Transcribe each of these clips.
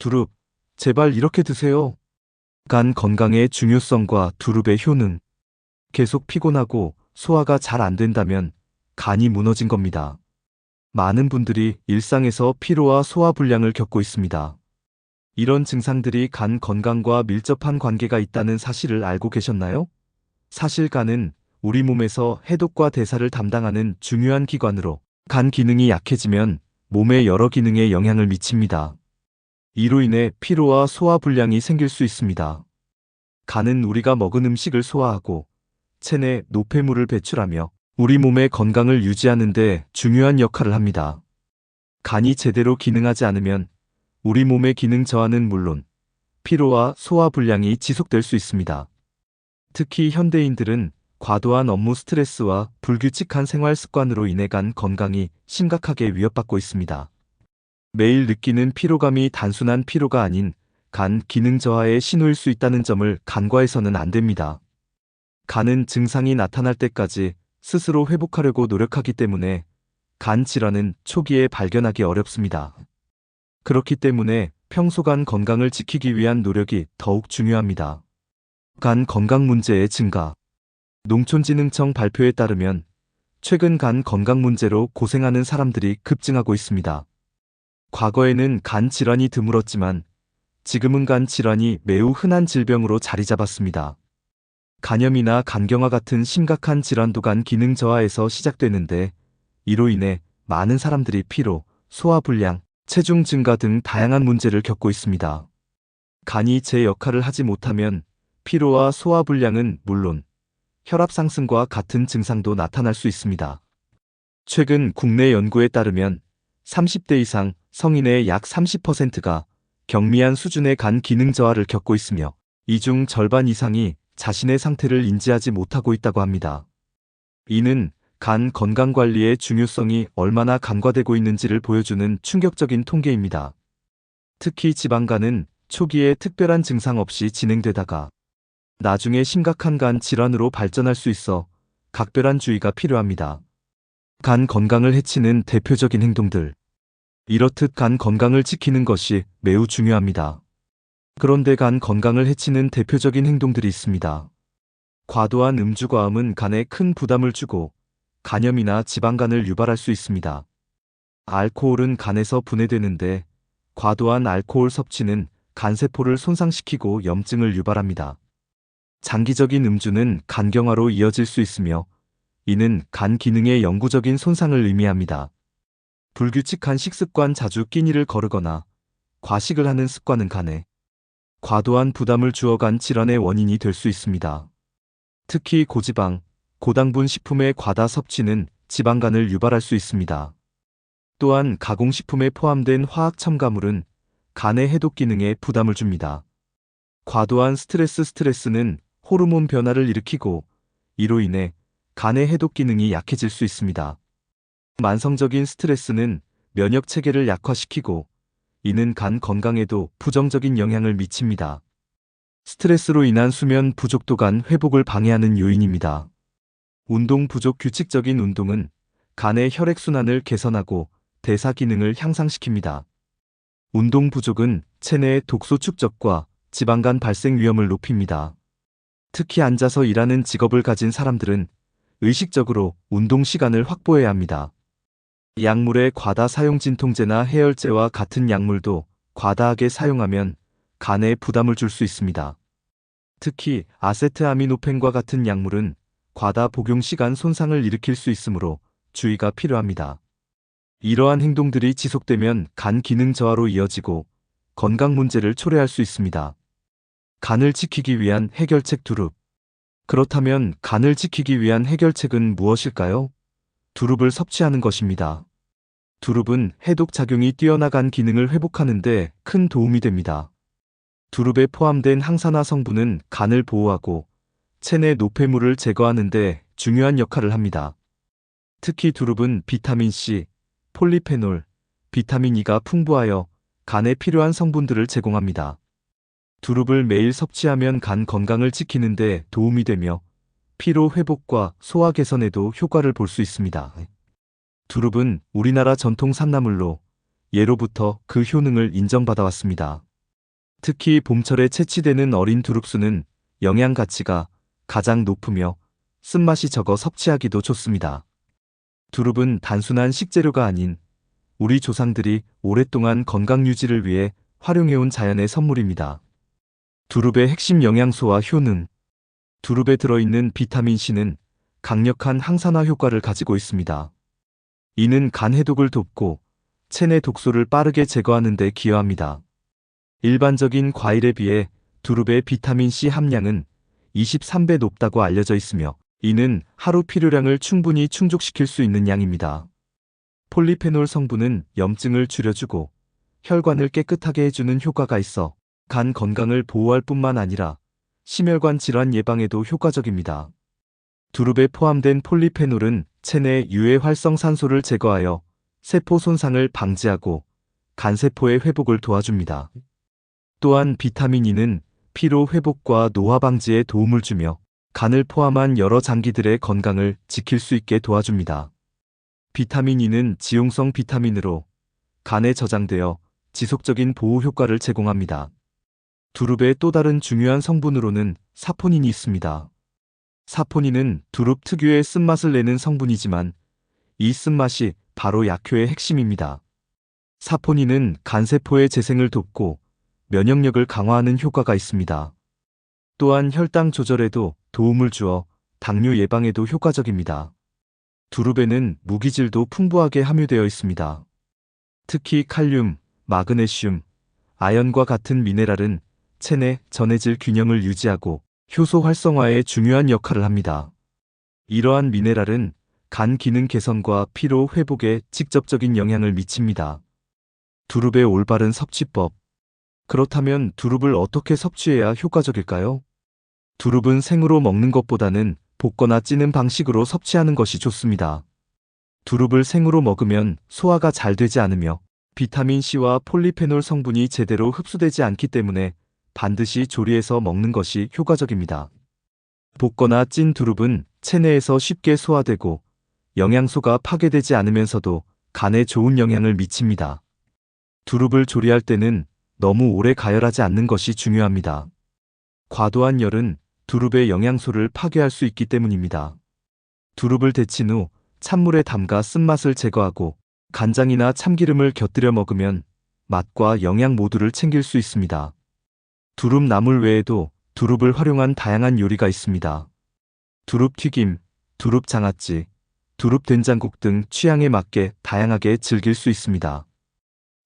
두릅, 제발 이렇게 드세요. 간 건강의 중요성과 두릅의 효능. 계속 피곤하고 소화가 잘 안 된다면 간이 무너진 겁니다. 많은 분들이 일상에서 피로와 소화 불량을 겪고 있습니다. 이런 증상들이 간 건강과 밀접한 관계가 있다는 사실을 알고 계셨나요? 사실 간은 우리 몸에서 해독과 대사를 담당하는 중요한 기관으로 간 기능이 약해지면 몸의 여러 기능에 영향을 미칩니다. 이로 인해 피로와 소화 불량이 생길 수 있습니다. 간은 우리가 먹은 음식을 소화하고 체내 노폐물을 배출하며 우리 몸의 건강을 유지하는 데 중요한 역할을 합니다. 간이 제대로 기능하지 않으면 우리 몸의 기능 저하는 물론 피로와 소화 불량이 지속될 수 있습니다. 특히 현대인들은 과도한 업무 스트레스와 불규칙한 생활 습관으로 인해 간 건강이 심각하게 위협받고 있습니다. 매일 느끼는 피로감이 단순한 피로가 아닌 간 기능 저하의 신호일 수 있다는 점을 간과해서는 안 됩니다. 간은 증상이 나타날 때까지 스스로 회복하려고 노력하기 때문에 간 질환은 초기에 발견하기 어렵습니다. 그렇기 때문에 평소 간 건강을 지키기 위한 노력이 더욱 중요합니다. 간 건강 문제의 증가. 농촌진흥청 발표에 따르면 최근 간 건강 문제로 고생하는 사람들이 급증하고 있습니다. 과거에는 간 질환이 드물었지만 지금은 간 질환이 매우 흔한 질병으로 자리 잡았습니다. 간염이나 간경화 같은 심각한 질환도 간 기능 저하에서 시작되는데 이로 인해 많은 사람들이 피로, 소화 불량, 체중 증가 등 다양한 문제를 겪고 있습니다. 간이 제 역할을 하지 못하면 피로와 소화 불량은 물론 혈압 상승과 같은 증상도 나타날 수 있습니다. 최근 국내 연구에 따르면 30대 이상 성인의 약 30%가 경미한 수준의 간 기능 저하를 겪고 있으며 이 중 절반 이상이 자신의 상태를 인지하지 못하고 있다고 합니다. 이는 간 건강 관리의 중요성이 얼마나 간과되고 있는지를 보여주는 충격적인 통계입니다. 특히 지방간은 초기에 특별한 증상 없이 진행되다가 나중에 심각한 간 질환으로 발전할 수 있어 각별한 주의가 필요합니다. 간 건강을 해치는 대표적인 행동들. 이렇듯 간 건강을 지키는 것이 매우 중요합니다. 그런데 간 건강을 해치는 대표적인 행동들이 있습니다. 과도한 음주과음은 간에 큰 부담을 주고 간염이나 지방간을 유발할 수 있습니다. 알코올은 간에서 분해되는데 과도한 알코올 섭취는 간세포를 손상시키고 염증을 유발합니다. 장기적인 음주는 간경화로 이어질 수 있으며 이는 간 기능의 영구적인 손상을 의미합니다. 불규칙한 식습관 자주 끼니를 거르거나 과식을 하는 습관은 간에 과도한 부담을 주어 간 질환의 원인이 될 수 있습니다. 특히 고지방, 고당분 식품의 과다 섭취는 지방간을 유발할 수 있습니다. 또한 가공식품에 포함된 화학 첨가물은 간의 해독 기능에 부담을 줍니다. 과도한 스트레스 스트레스는 호르몬 변화를 일으키고 이로 인해 간의 해독 기능이 약해질 수 있습니다. 만성적인 스트레스는 면역 체계를 약화시키고 이는 간 건강에도 부정적인 영향을 미칩니다. 스트레스로 인한 수면 부족도 간 회복을 방해하는 요인입니다. 운동 부족 규칙적인 운동은 간의 혈액순환을 개선하고 대사 기능을 향상시킵니다. 운동 부족은 체내의 독소 축적과 지방간 발생 위험을 높입니다. 특히 앉아서 일하는 직업을 가진 사람들은 의식적으로 운동 시간을 확보해야 합니다. 약물의 과다 사용 진통제나 해열제와 같은 약물도 과다하게 사용하면 간에 부담을 줄 수 있습니다. 특히 아세트아미노펜과 같은 약물은 과다 복용 시간 손상을 일으킬 수 있으므로 주의가 필요합니다. 이러한 행동들이 지속되면 간 기능 저하로 이어지고 건강 문제를 초래할 수 있습니다. 간을 지키기 위한 해결책 두릅. 그렇다면 간을 지키기 위한 해결책은 무엇일까요? 두릅을 섭취하는 것입니다. 두릅은 해독 작용이 뛰어나간 기능을 회복하는데 큰 도움이 됩니다. 두릅에 포함된 항산화 성분은 간을 보호하고 체내 노폐물을 제거하는데 중요한 역할을 합니다. 특히 두릅은 비타민 C, 폴리페놀, 비타민 E가 풍부하여 간에 필요한 성분들을 제공합니다. 두릅을 매일 섭취하면 간 건강을 지키는데 도움이 되며 피로 회복과 소화 개선에도 효과를 볼 수 있습니다. 두릅은 우리나라 전통 산나물로 예로부터 그 효능을 인정받아 왔습니다. 특히 봄철에 채취되는 어린 두릅수는 영양 가치가 가장 높으며 쓴맛이 적어 섭취하기도 좋습니다. 두릅은 단순한 식재료가 아닌 우리 조상들이 오랫동안 건강 유지를 위해 활용해온 자연의 선물입니다. 두릅의 핵심 영양소와 효능 두릅에 들어있는 비타민C는 강력한 항산화 효과를 가지고 있습니다. 이는 간 해독을 돕고 체내 독소를 빠르게 제거하는 데 기여합니다. 일반적인 과일에 비해 두릅의 비타민C 함량은 23배 높다고 알려져 있으며 이는 하루 필요량을 충분히 충족시킬 수 있는 양입니다. 폴리페놀 성분은 염증을 줄여주고 혈관을 깨끗하게 해주는 효과가 있어 간 건강을 보호할 뿐만 아니라 심혈관 질환 예방에도 효과적입니다. 두릅에 포함된 폴리페놀은 체내 유해 활성 산소를 제거하여 세포 손상을 방지하고 간세포의 회복을 도와줍니다. 또한 비타민 E는 피로 회복과 노화 방지에 도움을 주며 간을 포함한 여러 장기들의 건강을 지킬 수 있게 도와줍니다. 비타민 E는 지용성 비타민으로 간에 저장되어 지속적인 보호 효과를 제공합니다. 두릅의 또 다른 중요한 성분으로는 사포닌이 있습니다. 사포닌은 두릅 특유의 쓴맛을 내는 성분이지만 이 쓴맛이 바로 약효의 핵심입니다. 사포닌은 간세포의 재생을 돕고 면역력을 강화하는 효과가 있습니다. 또한 혈당 조절에도 도움을 주어 당뇨 예방에도 효과적입니다. 두릅에는 무기질도 풍부하게 함유되어 있습니다. 특히 칼륨, 마그네슘, 아연과 같은 미네랄은 체내 전해질 균형을 유지하고 효소 활성화에 중요한 역할을 합니다. 이러한 미네랄은 간 기능 개선과 피로 회복에 직접적인 영향을 미칩니다. 두릅의 올바른 섭취법. 그렇다면 두릅을 어떻게 섭취해야 효과적일까요? 두릅은 생으로 먹는 것보다는 볶거나 찌는 방식으로 섭취하는 것이 좋습니다. 두릅을 생으로 먹으면 소화가 잘 되지 않으며 비타민C와 폴리페놀 성분이 제대로 흡수되지 않기 때문에 반드시 조리해서 먹는 것이 효과적입니다. 볶거나 찐 두릅은 체내에서 쉽게 소화되고 영양소가 파괴되지 않으면서도 간에 좋은 영향을 미칩니다. 두릅을 조리할 때는 너무 오래 가열하지 않는 것이 중요합니다. 과도한 열은 두릅의 영양소를 파괴할 수 있기 때문입니다. 두릅을 데친 후 찬물에 담가 쓴맛을 제거하고 간장이나 참기름을 곁들여 먹으면 맛과 영양 모두를 챙길 수 있습니다. 두릅 나물 외에도 두릅을 활용한 다양한 요리가 있습니다. 두릅 튀김, 두릅 장아찌, 두릅 된장국 등 취향에 맞게 다양하게 즐길 수 있습니다.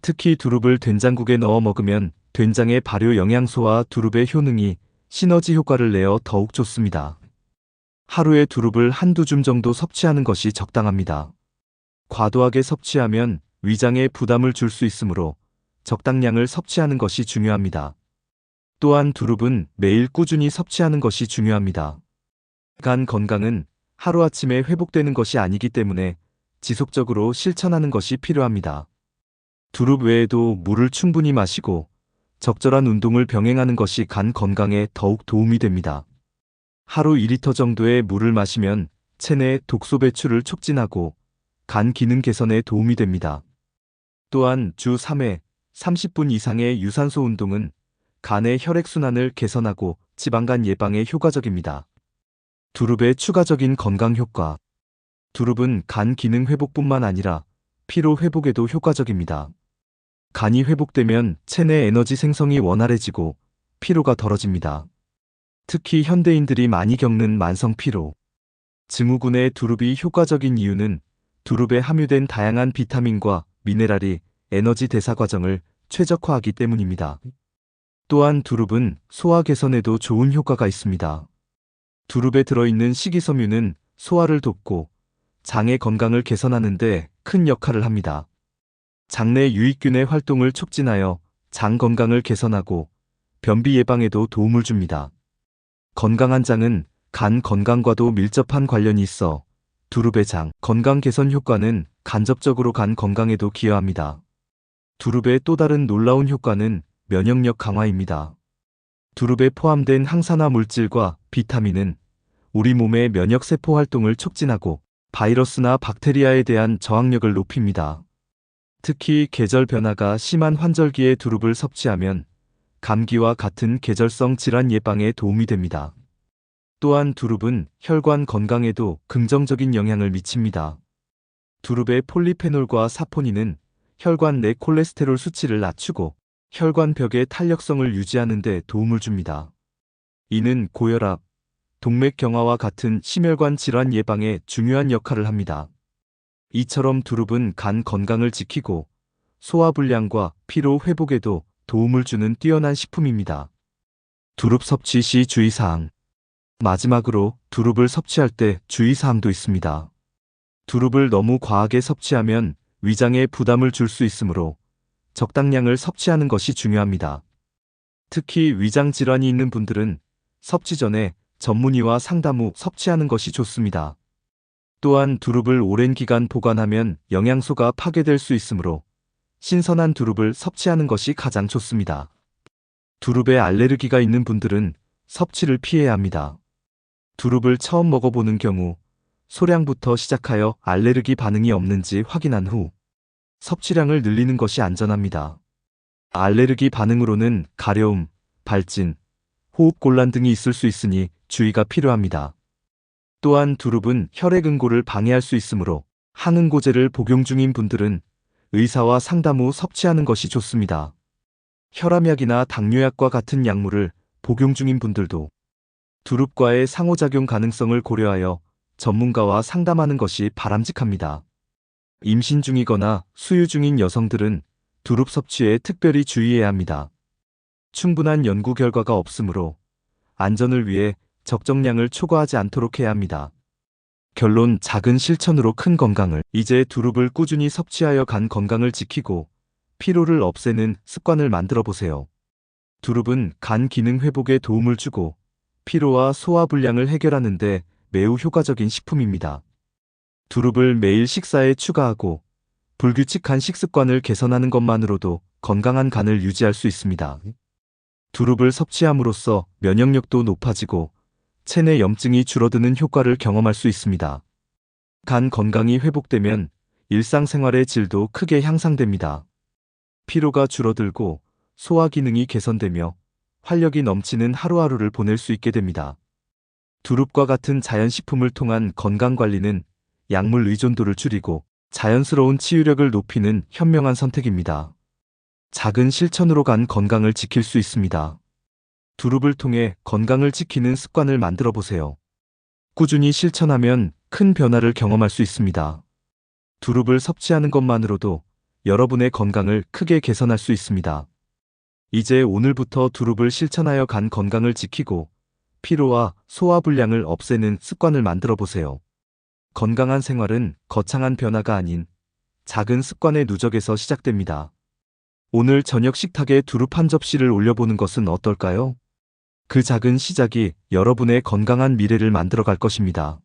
특히 두릅을 된장국에 넣어 먹으면 된장의 발효 영양소와 두릅의 효능이 시너지 효과를 내어 더욱 좋습니다. 하루에 두릅을 한두 줌 정도 섭취하는 것이 적당합니다. 과도하게 섭취하면 위장에 부담을 줄 수 있으므로 적당량을 섭취하는 것이 중요합니다. 또한 두릅은 매일 꾸준히 섭취하는 것이 중요합니다. 간 건강은 하루아침에 회복되는 것이 아니기 때문에 지속적으로 실천하는 것이 필요합니다. 두릅 외에도 물을 충분히 마시고 적절한 운동을 병행하는 것이 간 건강에 더욱 도움이 됩니다. 하루 2리터 정도의 물을 마시면 체내 독소 배출을 촉진하고 간 기능 개선에 도움이 됩니다. 또한 주 3회 30분 이상의 유산소 운동은 간의 혈액순환을 개선하고 지방간 예방에 효과적입니다. 두릅의 추가적인 건강 효과. 두릅은 간 기능 회복뿐만 아니라 피로 회복에도 효과적입니다. 간이 회복되면 체내 에너지 생성이 원활해지고 피로가 덜어집니다. 특히 현대인들이 많이 겪는 만성 피로. 증후군의 두릅이 효과적인 이유는 두릅에 함유된 다양한 비타민과 미네랄이 에너지 대사 과정을 최적화하기 때문입니다. 또한 두릅은 소화 개선에도 좋은 효과가 있습니다. 두릅에 들어있는 식이섬유는 소화를 돕고 장의 건강을 개선하는 데 큰 역할을 합니다. 장내 유익균의 활동을 촉진하여 장 건강을 개선하고 변비 예방에도 도움을 줍니다. 건강한 장은 간 건강과도 밀접한 관련이 있어 두릅의 장 건강 개선 효과는 간접적으로 간 건강에도 기여합니다. 두릅의 또 다른 놀라운 효과는 면역력 강화입니다. 두릅에 포함된 항산화 물질과 비타민은 우리 몸의 면역 세포 활동을 촉진하고 바이러스나 박테리아에 대한 저항력을 높입니다. 특히 계절 변화가 심한 환절기에 두릅을 섭취하면 감기와 같은 계절성 질환 예방에 도움이 됩니다. 또한 두릅은 혈관 건강에도 긍정적인 영향을 미칩니다. 두릅의 폴리페놀과 사포닌은 혈관 내 콜레스테롤 수치를 낮추고 혈관벽의 탄력성을 유지하는 데 도움을 줍니다. 이는 고혈압, 동맥 경화와 같은 심혈관 질환 예방에 중요한 역할을 합니다. 이처럼 두릅은 간 건강을 지키고 소화불량과 피로 회복에도 도움을 주는 뛰어난 식품입니다. 두릅 섭취 시 주의사항. 마지막으로 두릅을 섭취할 때 주의사항도 있습니다. 두릅을 너무 과하게 섭취하면 위장에 부담을 줄 수 있으므로 적당량을 섭취하는 것이 중요합니다. 특히 위장 질환이 있는 분들은 섭취 전에 전문의와 상담 후 섭취하는 것이 좋습니다. 또한 두릅을 오랜 기간 보관하면 영양소가 파괴될 수 있으므로 신선한 두릅을 섭취하는 것이 가장 좋습니다. 두릅에 알레르기가 있는 분들은 섭취를 피해야 합니다. 두릅을 처음 먹어보는 경우 소량부터 시작하여 알레르기 반응이 없는지 확인한 후 섭취량을 늘리는 것이 안전합니다. 알레르기 반응으로는 가려움, 발진, 호흡곤란 등이 있을 수 있으니 주의가 필요합니다. 또한 두릅은 혈액 응고를 방해할 수 있으므로 항응고제를 복용 중인 분들은 의사와 상담 후 섭취하는 것이 좋습니다. 혈압약이나 당뇨약과 같은 약물을 복용 중인 분들도 두릅과의 상호작용 가능성을 고려하여 전문가와 상담하는 것이 바람직합니다. 임신 중이거나 수유 중인 여성들은 두릅 섭취에 특별히 주의해야 합니다. 충분한 연구 결과가 없으므로 안전을 위해 적정량을 초과하지 않도록 해야 합니다. 결론 작은 실천으로 큰 건강을 이제 두릅을 꾸준히 섭취하여 간 건강을 지키고 피로를 없애는 습관을 만들어 보세요. 두릅은 간 기능 회복에 도움을 주고 피로와 소화 불량을 해결하는 데 매우 효과적인 식품입니다. 두릅을 매일 식사에 추가하고 불규칙한 식습관을 개선하는 것만으로도 건강한 간을 유지할 수 있습니다. 두릅을 섭취함으로써 면역력도 높아지고 체내 염증이 줄어드는 효과를 경험할 수 있습니다. 간 건강이 회복되면 일상생활의 질도 크게 향상됩니다. 피로가 줄어들고 소화 기능이 개선되며 활력이 넘치는 하루하루를 보낼 수 있게 됩니다. 두릅과 같은 자연식품을 통한 건강관리는 약물 의존도를 줄이고 자연스러운 치유력을 높이는 현명한 선택입니다. 작은 실천으로 간 건강을 지킬 수 있습니다. 두릅을 통해 건강을 지키는 습관을 만들어 보세요. 꾸준히 실천하면 큰 변화를 경험할 수 있습니다. 두릅을 섭취하는 것만으로도 여러분의 건강을 크게 개선할 수 있습니다. 이제 오늘부터 두릅을 실천하여 간 건강을 지키고 피로와 소화 불량을 없애는 습관을 만들어 보세요. 건강한 생활은 거창한 변화가 아닌 작은 습관의 누적에서 시작됩니다. 오늘 저녁 식탁에 두릅 한 접시를 올려보는 것은 어떨까요? 그 작은 시작이 여러분의 건강한 미래를 만들어 갈 것입니다.